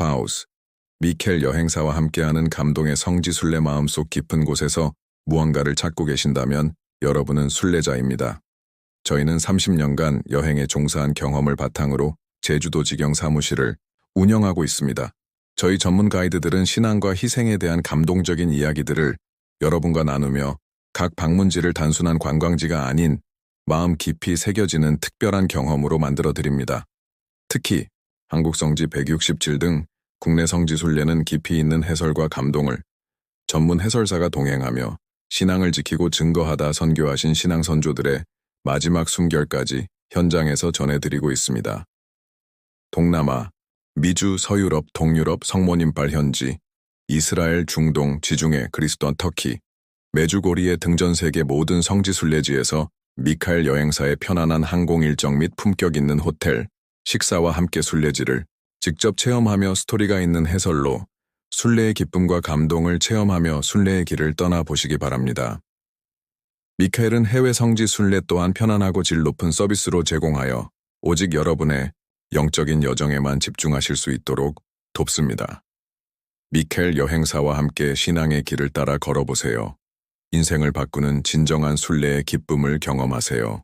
스파우스, 미켈 여행사와 함께하는 감동의 성지 순례 마음속 깊은 곳에서 무언가를 찾고 계신다면 여러분은 순례자입니다. 저희는 30년간 여행에 종사한 경험을 바탕으로 제주도 지경 사무실을 운영하고 있습니다. 저희 전문 가이드들은 신앙과 희생에 대한 감동적인 이야기들을 여러분과 나누며 각 방문지를 단순한 관광지가 아닌 마음 깊이 새겨지는 특별한 경험으로 만들어 드립니다. 특히 한국 성지 167 등 국내 성지 순례는 깊이 있는 해설과 감동을 전문 해설사가 동행하며 신앙을 지키고 증거하다 선교하신 신앙 선조들의 마지막 숨결까지 현장에서 전해드리고 있습니다. 동남아, 미주, 서유럽, 동유럽, 성모님발 현지, 이스라엘, 중동, 지중해, 그리스도, 터키, 메주고리의 등전 세계 모든 성지 순례지에서 미카엘 여행사의 편안한 항공 일정 및 품격 있는 호텔, 식사와 함께 순례지를 직접 체험하며 스토리가 있는 해설로 순례의 기쁨과 감동을 체험하며 순례의 길을 떠나보시기 바랍니다. 미카엘은 해외 성지 순례 또한 편안하고 질 높은 서비스로 제공하여 오직 여러분의 영적인 여정에만 집중하실 수 있도록 돕습니다. 미켈 여행사와 함께 신앙의 길을 따라 걸어보세요. 인생을 바꾸는 진정한 순례의 기쁨을 경험하세요.